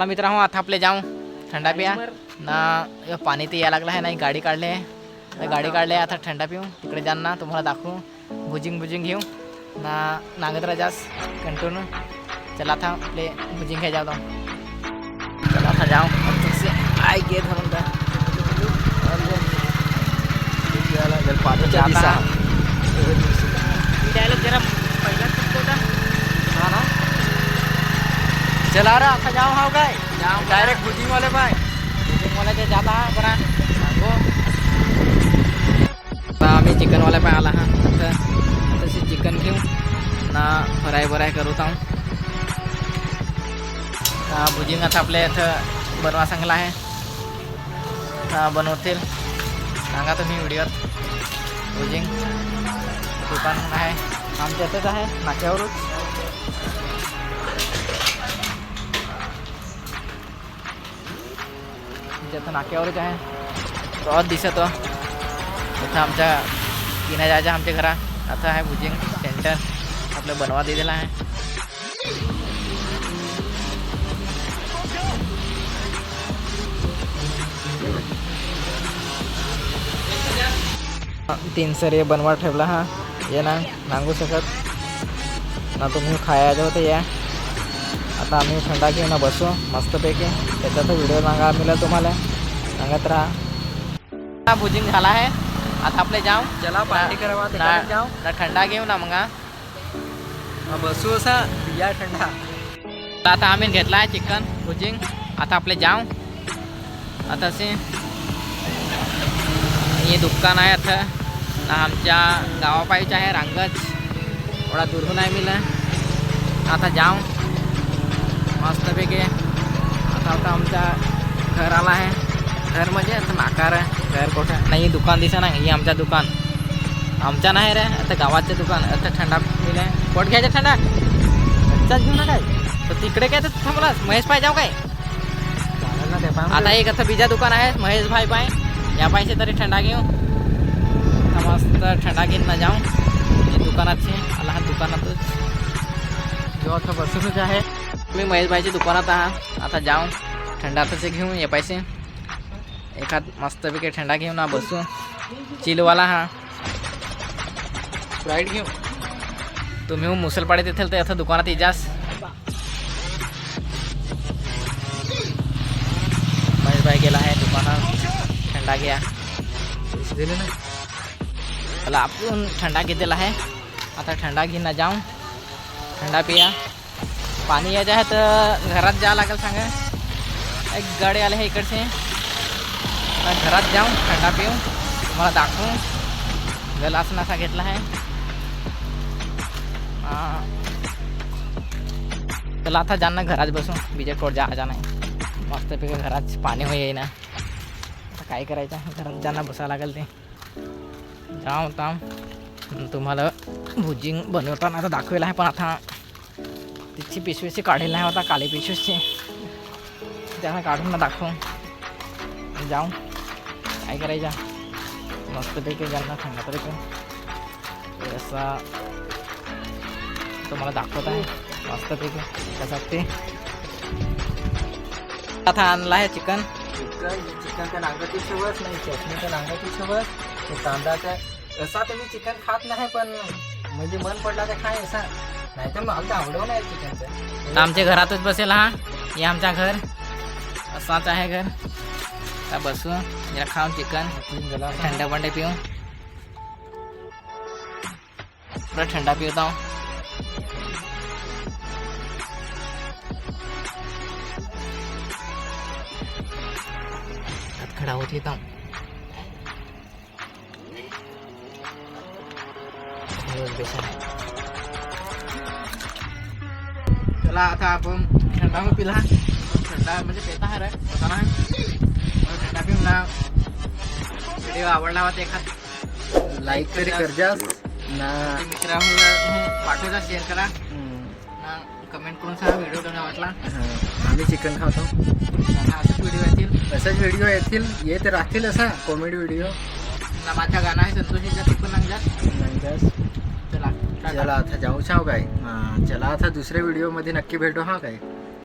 हा मित्र हो आता आपले जाऊ. थंडा पिया. ना पाणी ते यायला लागलं आहे नाही गाडी काढली आहे. गाडी काढली आहे आता थंडा पिऊ. तिकडे जाण ना तुम्हाला दाखवू. भुजिंग भुजिंग घेऊ. ना नागत राजास कंटिन्यू चला था आपले भुजिंग घ्या जाऊ. चला था जाऊ. आए गे धरून जाता डायलॉग जरा पहिला चुकतो होता हा ना चला रा आता जाऊ हाव काय? डायरेक्ट बुकिंग वाले पाय. बुकिंग वाले ते जाता हा बरा. आता आम्ही चिकनवाल्या पाय आला हा. तसे चिकन घेऊ ना फ्राय बराय करू ताऊ भुजिंग आता आपल्या इथं बनवा सांगला आहे. बनवतील. सांगा तुम्ही व्हिडिओत. भुजिंग दुकान आहे. आमच्या इथंच आहे नाक्यावरच. आमच्या इथं नाक्यावरच आहे. रोज दिसत हो. इथं आमच्या किना जायच्या आमच्या घरा. आता आहे भुजिंग सेंटर. आपलं बनवा दिलेला आहे. तीन सर बनवा ठेवला हा. ये ना सांगू शकत. ना तुम्ही खायचं होतं या. आता आम्ही थंडा घेऊन ना बसू मस्तपैकी. त्याचा व्हिडिओ सांगा मिळेल तुम्हाला. सांगत राहा. भुजिंग झाला आहे. आता आपले जाऊ. चला पार्टी करावा जाऊ. ना थंडा घेऊ ना मग. बसू असा. या थंडा. तर आता आम्ही घेतला आहे चिकन भुजिंग. आता आपले जाऊ. आता असे. हे दुकान आहे आता. ना आमच्या गावापायीचं आहे रांगच थोडा दुरून आहे मिला आता जाऊ. मस्तपैकी. आता आता आमच्या घर आला आहे. घर म्हणजे आता नाकार आहे. घर कुठं? नाही दुकान दिसा नाही. हे आमच्या दुकान. आमच्या नाही रे आता गावाचं दुकान. आता थंडा मिळाय पोट घ्यायचं थंडा. कच्चाच घेऊ ना काय? तर तिकडे काय तर थांबलास? महेश पाय जाऊ काय? ना आता एक आता बिजा दुकान आहे. महेश भाई पाय. या पाहिजे तरी थंडा घेऊ. आता मस्त थंडा घेऊन ना जाऊ. दुकानात आला हा दुकानातच. जो आता बसूनच आहे. मी महेश भाईच्या दुकानात आहात आता जाऊ थंडा आताचे घेऊ ये पैसे. एखाद मस्तपैकी थंडा घेऊ ना बसू. चिलवाला हा. स्प्राईट घेऊ तुम्ही मुसलपाडीत येथील तर आता दुकानात इजास महेश भाई गेला आहे दुकानात. थंडा घ्या. दिले ना. चला आपण थंडा घेतलेला आहे. आता थंडा घेऊन ना जाऊ थंडा पिया. पाणी यायचं आहे तर घरात जावं लागेल सांगा। एक गाडी आले आहे इकडचे घरात जाऊ थंडा पिऊ तुम्हाला दाखवू। गलास नसा घेतला आहे चला आता जाण ना घरात बसू बीजे टोट जा जा नाही मस्तपैकी घरात पाणी हो येईना आता काय करायचं? घरात जाणं बसावं लागेल ते। जाऊ ताम तुम्हाला भुजिंग बनवताना आता दाखवेल आहे पण आता तिची पिशवीची काढेल नाही होता, काली पिशवीची त्याला काढून ना दाखवू जाऊ। काय करायचं मस्तपैकी ज्यांना थंडा तरी पण असा तुम्हाला दाखवत आहे मस्तपैकी कसा ते आता आणला आहे चिकन? चिकन चिकन त्या नांगाची सोबत नाही चटणी त्या नांगाची सोबत ते असा तर मी चिकन खात नाही पण म्हणजे मन पडला तर खाय असा नाही तर आमचं तर आवडव नाही चिकनचं आमच्या घरातच बसेल हा. हे आमच्या घर. असाच आहे घर. आता बसू. जरा खाऊन चिकन. थंड बंडे पिऊ. पुरा ठंडा पिवता हूँ खडा होती येता हूँ चला आता आपण थंडा मग पिला. थंडा म्हणजे पेता आहे रे होता ना. मग थंडा पिऊन ना व्हिडिओ आवडला होता एखाद? लाईक तरी करजास ना. मित्रांना पाठवता शेअर करा. ना कमेंट करून सांगा व्हिडिओ कसा वाटला. आम्ही चिकन खातो. असेच व्हिडिओ येतील. असेच व्हिडिओ येतील. येत राहतील असा कॉमेडी व्हिडिओ ना माझा गाणं आहे चला आता जाऊ छाव काय चला आता दुसऱ्या व्हिडिओमध्ये नक्की भेटू हा काय